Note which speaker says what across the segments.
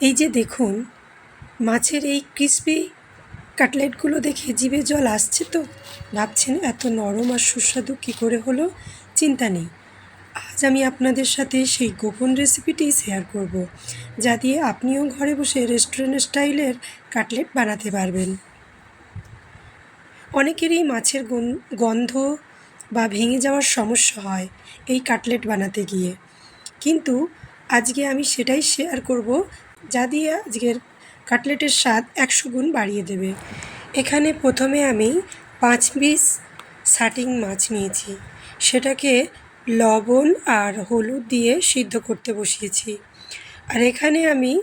Speaker 1: এই যে দেখুন, মাছের এই ক্রিসপি কাটলেটগুলো দেখে জিভে জল আসছে তো? ভাবছেন এত নরম আর সুস্বাদু কী করে হলো? চিন্তা নেই। আজ আমি আপনাদের সাথে সেই গোপন রেসিপিটি শেয়ার করব, যা দিয়ে আপনিও ঘরে বসে রেস্টুরেন্ট স্টাইলের কাটলেট বানাতে পারবেন। অনেকেরই মাছের গন্ধ বা ভেঙে যাওয়ার সমস্যা হয় এই কাটলেট বানাতে গিয়ে। কিন্তু আজকে আমি সেটাই শেয়ার করব যা দিয়ে আজকের কাটলেটের স্বাদ একশো গুণ বাড়িয়ে দেবে। এখানে প্রথমে আমি পাঁচ পিস সাটিং মাছ নিয়েছি। সেটাকে লবণ আর হলুদ দিয়ে সিদ্ধ করতে বসিয়েছি। আর এখানে আমি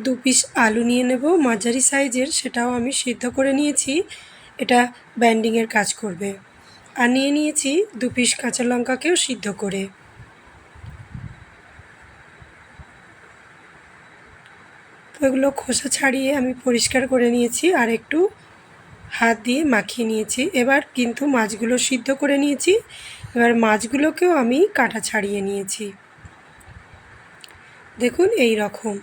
Speaker 1: দু পিস আলু নিয়ে নেব। মাঝারি সাইজের সেটাও আমি সিদ্ধ করে নিয়েছি। এটা ব্যান্ডিংয়ের কাজ করবে। আর নিয়ে নিয়েছি দু পিস কাঁচা লঙ্কাকেও সিদ্ধ করে। এগুলো খোসা ছাড়িয়ে আমি পরিষ্কার করে নিয়েছি আর একটু হাত দিয়ে মাখিয়ে নিয়েছি। এবার কিন্তু মাছগুলো সিদ্ধ করে নিয়েছি। এবার মাছগুলোকেও আমি কাটা ছাড়িয়ে নিয়েছি। দেখুন এই রকম।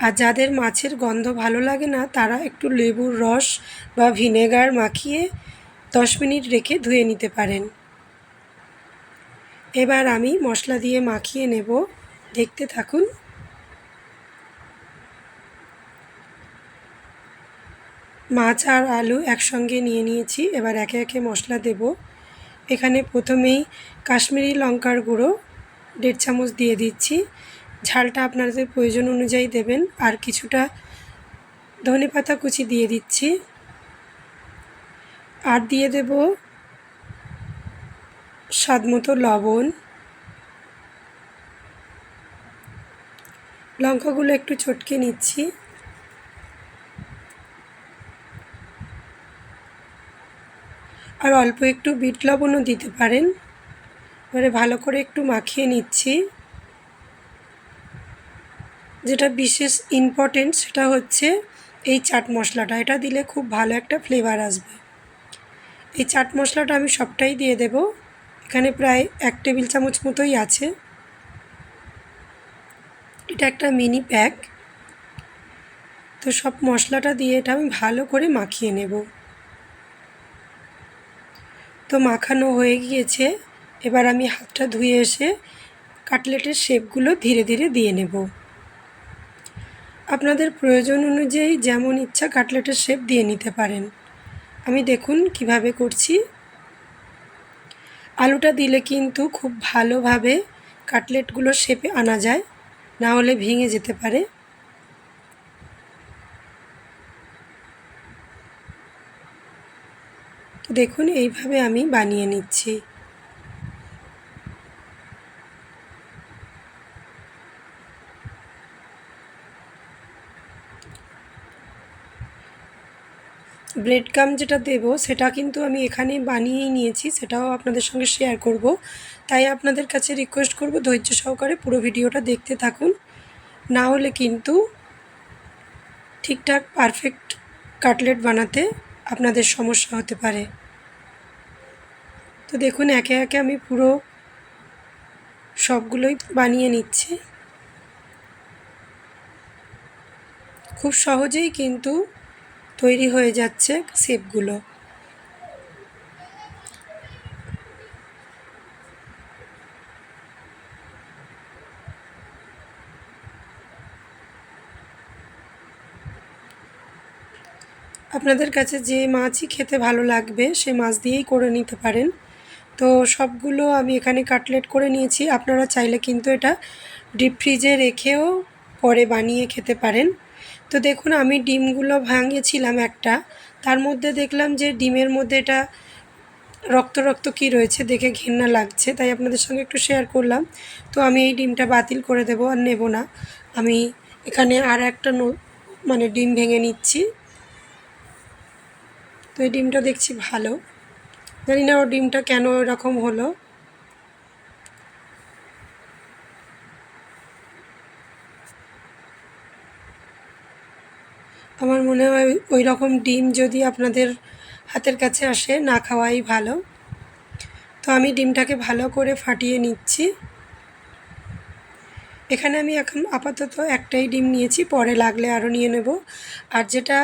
Speaker 1: আর যাদের মাছের গন্ধ ভালো লাগে না, তারা একটু লেবুর রস বা ভিনেগার মাখিয়ে দশ মিনিট রেখে ধুয়ে নিতে পারেন। এবার আমি মশলা দিয়ে মাখিয়ে নেব। দেখতে থাকুন মাছ আর আলু একসঙ্গে নিয়ে নিয়েছি, এবার একে একে মশলা দেব। এখানে প্রথমেই কাশ্মীরি লঙ্কার গুঁড়ো, দেড় চামচ দিয়ে দিচ্ছি। ঝালটা আপনাদের প্রয়োজন অনুযায়ী দেবেন, আর কিছুটা ধনে পাতা কুচি দিয়ে দিচ্ছি। আর দিয়ে দেব স্বাদ মতো লবণ। লঙ্কাগুলো একটু চটকে নিচ্ছি। আর অল্প একটু বিট লবণও দিতে পারেন। এবারে ভালো করে একটু মাখিয়ে নিচ্ছি। যেটা বিশেষ ইম্পর্টেন্ট সেটা হচ্ছে এই চাট মশলাটা। এটা দিলে খুব ভালো একটা ফ্লেভার আসবে। এই চাট মশলাটা আমি সবটাই দিয়ে দেব। এখানে প্রায় এক টেবিল চামচ মতোই আছে। এটা একটা মিনি প্যাক তো সব মশলাটা দিয়ে এটা আমি ভালো করে মাখিয়ে নেব। তো মাখানো হয়ে গিয়েছে। এবার আমি হাতটা ধুয়ে এসে কাটলেটের শেপগুলো ধীরে ধীরে দিয়ে নেব। আপনাদের প্রয়োজন অনুযায়ী যেমন ইচ্ছা কাটলেটের শেপ দিয়ে নিতে পারেন। আমি দেখুন কীভাবে করছি। আলুটা দিলে কিন্তু খুব ভালোভাবে কাটলেটগুলো শেপে আনা যায়, না হলে ভেঙে যেতে পারে। দেখুন, এইভাবে আমি বানিয়ে নিচ্ছি। ব্রেড কাম যেটা দেব, সেটা কিন্তু আমি এখানে বানিয়েই নিয়েছি, সেটাও আপনাদের সঙ্গে শেয়ার করব। তাই আপনাদের কাছে রিকোয়েস্ট করব, ধৈর্য সহকারে পুরো ভিডিওটা দেখতে থাকুন। না হলে কিন্তু ঠিকঠাক পারফেক্ট কাটলেট বানাতে আপনাদের সমস্যা হতে পারে। তো দেখুন, একে একে আমি পুরো সবগুলোই বানিয়ে নিচ্ছি। খুব সহজেই কিন্তু তৈরি হয়ে যাচ্ছে শেপগুলো আপনাদের কাছে যে মাছই খেতে ভালো লাগবে, সে মাছ দিয়েই করে নিতে পারেন। তো সবগুলো আমি এখানে কাটলেট করে নিয়েছি। আপনারা চাইলে কিন্তু এটা ডিপ ফ্রিজে রেখেও পরে বানিয়ে খেতে পারেন। তো দেখুন, আমি ডিমগুলো ভাঙিয়েছিলাম একটা। তার মধ্যে দেখলাম যে ডিমের মধ্যে এটা রক্ত রক্ত কী রয়েছে দেখে ঘেন্না লাগছে, তাই আপনাদের সঙ্গে একটু শেয়ার করলাম। তো আমি এই ডিমটা বাতিল করে দেবো আর নেব না। আমি এখানে আর একটা মানে ডিম ভেঙে নিচ্ছি। তো এই ডিমটা দেখছি ভালো। জানি না ও ডিমটা কেন এরকম হলো। আমার মনে হয় ওই রকম ডিম যদি আপনাদের হাতের কাছে আসে, না খাওয়াই ভালো। তো আমি ডিমটাকে ভালো করে ফাটিয়ে নিচ্ছি। এখানে আমি এখন আপাতত একটাই ডিম নিয়েছি, পরে লাগলে আরও নিয়ে নেব। আর যেটা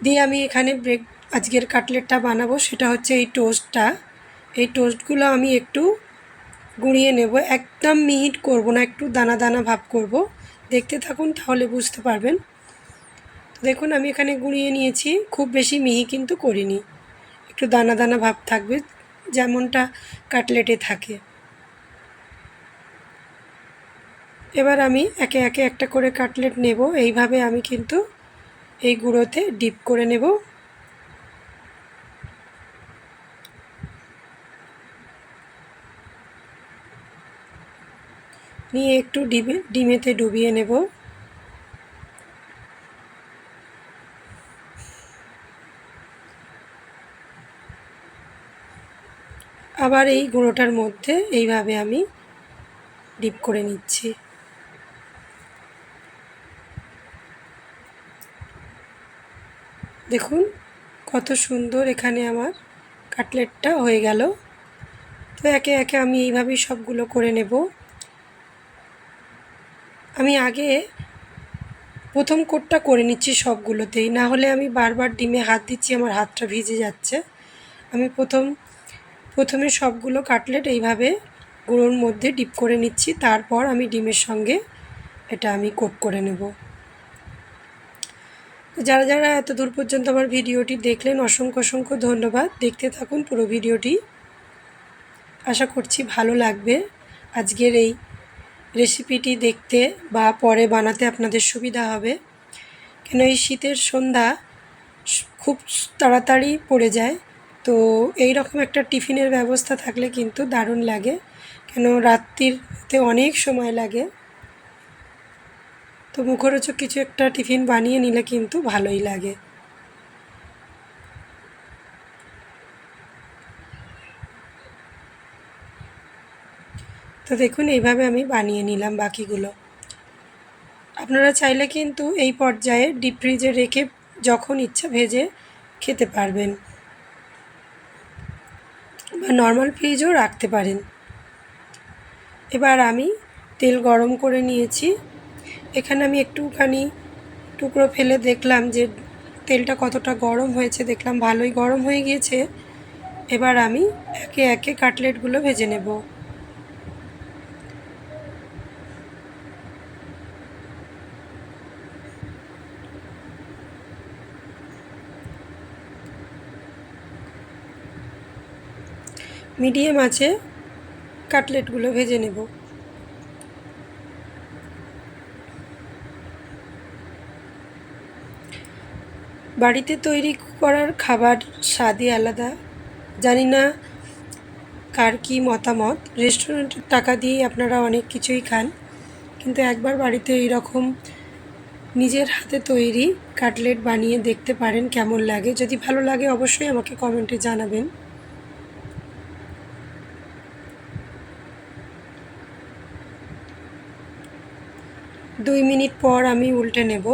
Speaker 1: দিয়ে আমি এখানে ব্রেক আজকের কাটলেটটা বানাবো, সেটা হচ্ছে এই টোস্টটা এই টোস্টগুলো আমি একটু গুঁড়িয়ে নেব। একদম মিহিট করব না, একটু দানা দানা ভাব করব। দেখতে থাকুন, তাহলে বুঝতে পারবেন। দেখুন, আমি এখানে গুঁড়িয়ে নিয়েছি। খুব বেশি মিহি কিন্তু করিনি। একটু দানা দানা ভাব থাকবে, যেমনটা কাটলেটে থাকে। এবার আমি একে একে একটা করে কাটলেট নেব। এইভাবে আমি কিন্তু এই গুঁড়োতে ডিপ করে নেব। নিয়ে একটু ডিমে, ডিমেতে ডুবিয়ে নেব। আবার এই গুঁড়োটার মধ্যে এইভাবে আমি ডিপ করে নিচ্ছি। দেখুন কত সুন্দর এখানে আমার কাটলেটটা হয়ে গেল। তো একে একে আমি এইভাবেই সবগুলো করে নেব। আমি আগে প্রথম কোটটা করে নিচ্ছি সবগুলোতেই। না হলে আমি বারবার ডিমে হাত দিচ্ছি, আমার হাতটা ভিজে যাচ্ছে। আমি প্রথম, প্রথমে সবগুলো কাটলেট এইভাবে গুঁড়োর মধ্যে ডিপ করে নিচ্ছি, তারপর আমি ডিমের সঙ্গে এটা আমি কোট করে নেব। যারা যারা এত দূর পর্যন্ত আমার ভিডিওটি দেখলেন, অসংখ্য অসংখ্য ধন্যবাদ। দেখতে থাকুন পুরো ভিডিওটি। আশা করছি ভালো লাগবে। আজকের এই রেসিপিটি দেখতে বা পরে বানাতে আপনাদের সুবিধা হবে। কেন এই শীতের সন্ধ্যা খুব তাড়াতাড়ি পড়ে যায়, তো এই রকম একটা টিফিনের ব্যবস্থা থাকলে কিন্তু দারুণ লাগে। কেন রাত্রিতে অনেক সময় লাগে। তো মুখরোচক কিছু একটা টিফিন বানিয়ে নিলে কিন্তু ভালোই লাগে। তো দেখুন, এইভাবে আমি বানিয়ে নিলাম বাকিগুলো। আপনারা চাইলে কিন্তু এই পর্যায়ে ডিপ ফ্রিজে রেখে যখন ইচ্ছা ভেজে খেতে পারবেন। বা নর্মাল ফ্রিজও রাখতে পারেন। এবার আমি তেল গরম করে নিয়েছি। এখানে আমি একটুখানি টুকরো ফেলে দেখলাম যে তেলটা কতটা গরম হয়েছে, দেখলাম ভালোই গরম হয়ে গিয়েছে। এবার আমি একে একে কাটলেটগুলো ভেজে নেব। মিডিয়াম আছে, কাটলেটগুলো ভেজে নেব। বাড়িতে তৈরি করার খাবার স্বাদই আলাদা। জানি না কার কী মতামত। রেস্টুরেন্টের টাকা দিয়ে আপনারা অনেক কিছুই খান, কিন্তু একবার বাড়িতে এই রকম নিজের হাতে তৈরি কাটলেট বানিয়ে দেখতে পারেন কেমন লাগে। যদি ভালো লাগে অবশ্যই আমাকে কমেন্টে জানাবেন। দুই মিনিট পর আমি উল্টে নেব।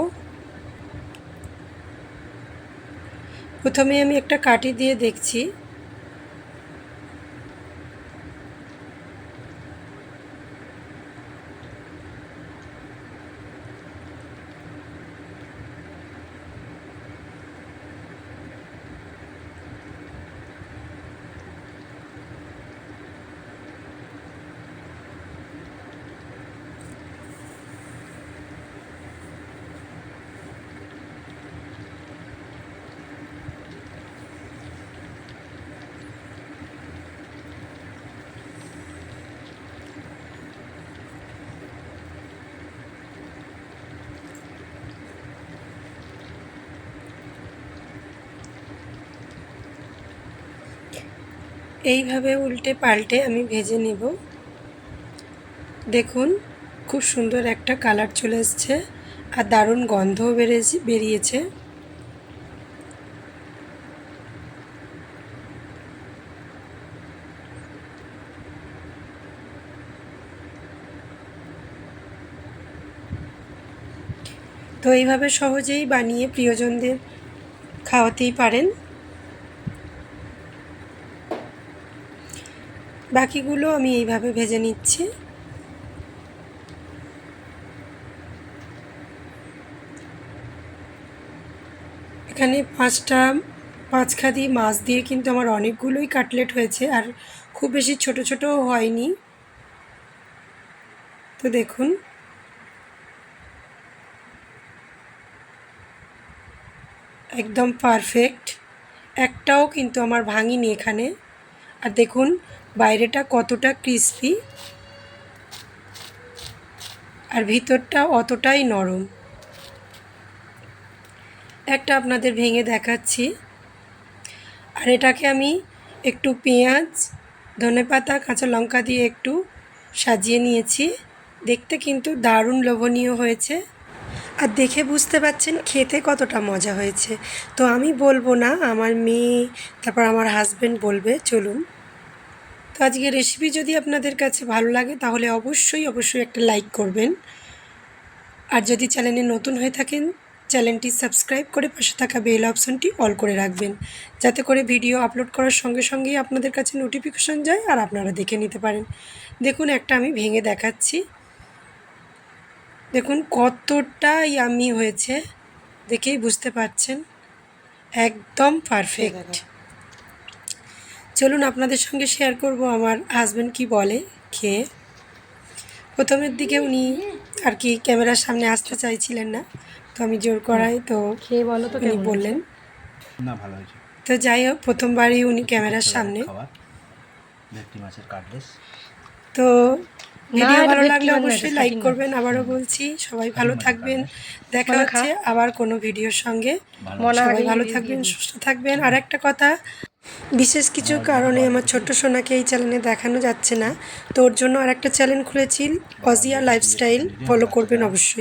Speaker 1: প্রথমে আমি একটা কাঠি দিয়ে দেখছি। এইভাবে উল্টে পাল্টে আমি ভেজে নেব। দেখুন, খুব সুন্দর একটা কালার চলে এসছে আর দারুণ গন্ধও বেড়েছে বেরিয়েছে। তো এইভাবে সহজেই বানিয়ে প্রিয়জনদের খাওয়াতেই পারেন। বাকিগুলো আমি এইভাবে ভেজে নিচ্ছি। এখানে পাঁচটা পাঁচ খাদি মাছ দিয়ে কিন্তু আমার অনেকগুলোই কাটলেট হয়েছে আর খুব বেশি ছোট ছোট হয়নি। তো দেখুন। একদম পারফেক্ট। একটাও কিন্তু আমার ভাঙিনি এখানে। আর দেখুন বাইরেটা কতটা ক্রিস্পি আর ভিতরটা অতটাই নরম। একটা আপনাদের ভেঙে দেখাচ্ছি। আর এটাকে আমি একটু পেঁয়াজ ধনেপাতা কাঁচা লঙ্কা দিয়ে একটু সাজিয়ে নিয়েছি। দেখতে কিন্তু দারুণ লোভনীয় হয়েছে। আর দেখে বুঝতে পারছেন খেতে কতটা মজা হয়েছে। তো আমি বলব না, আমার মেয়ে, তারপর আমার হাজব্যান্ড বলবে, চলুন। তো আজকে রেসিপি যদি আপনাদের কাছে ভালো লাগে, তাহলে অবশ্যই অবশ্যই একটা লাইক করবেন। আর যদি চ্যানেলে নতুন হয়ে থাকেন চ্যানেলটি সাবস্ক্রাইব করে পাশে থাকা বেল অপশনটি অল করে রাখবেন। যাতে করে ভিডিও আপলোড করার সঙ্গে সঙ্গেই আপনাদের কাছে নোটিফিকেশন যায় আর আপনারা দেখে নিতে পারেন। দেখুন, একটা আমি ভেঙে দেখাচ্ছি। দেখুন কতটা ইয়ামি হয়েছে, দেখেই বুঝতে পারছেন। একদম পারফেক্ট চলুন আপনাদের সঙ্গে শেয়ার করব আমার হাজব্যান্ড কি বলে খেয়ে প্রথমের দিকে উনি আর কি ক্যামেরার সামনে আসতে চাইছিলেন না তো আমি জোর করাই তো
Speaker 2: খেয়ে বলো তো
Speaker 1: উনি বললেন।
Speaker 3: না ভালো হয়েছে।
Speaker 1: তো যাই হোক প্রথমবারই উনি ক্যামেরার সামনে।
Speaker 3: ভেটকি মাছের কাটলেস
Speaker 1: তো ভিডিও ভালো লাগলে অবশ্যই লাইক করবেন আবারও বলছি সবাই ভালো থাকবেন। দেখা হচ্ছে আবার কোনো ভিডিওর সঙ্গে।
Speaker 3: ভালো
Speaker 1: সবাই ভালো থাকবেন সুস্থ থাকবেন। আর একটা কথা বিশেষ কিছু কারণে আমার ছোট্ট সোনাকে এই চ্যানেলে দেখানো যাচ্ছে না। তো ওর জন্য আর একটা চ্যানেল খুলেছি অজিয়া লাইফস্টাইল ফলো করবেন অবশ্যই।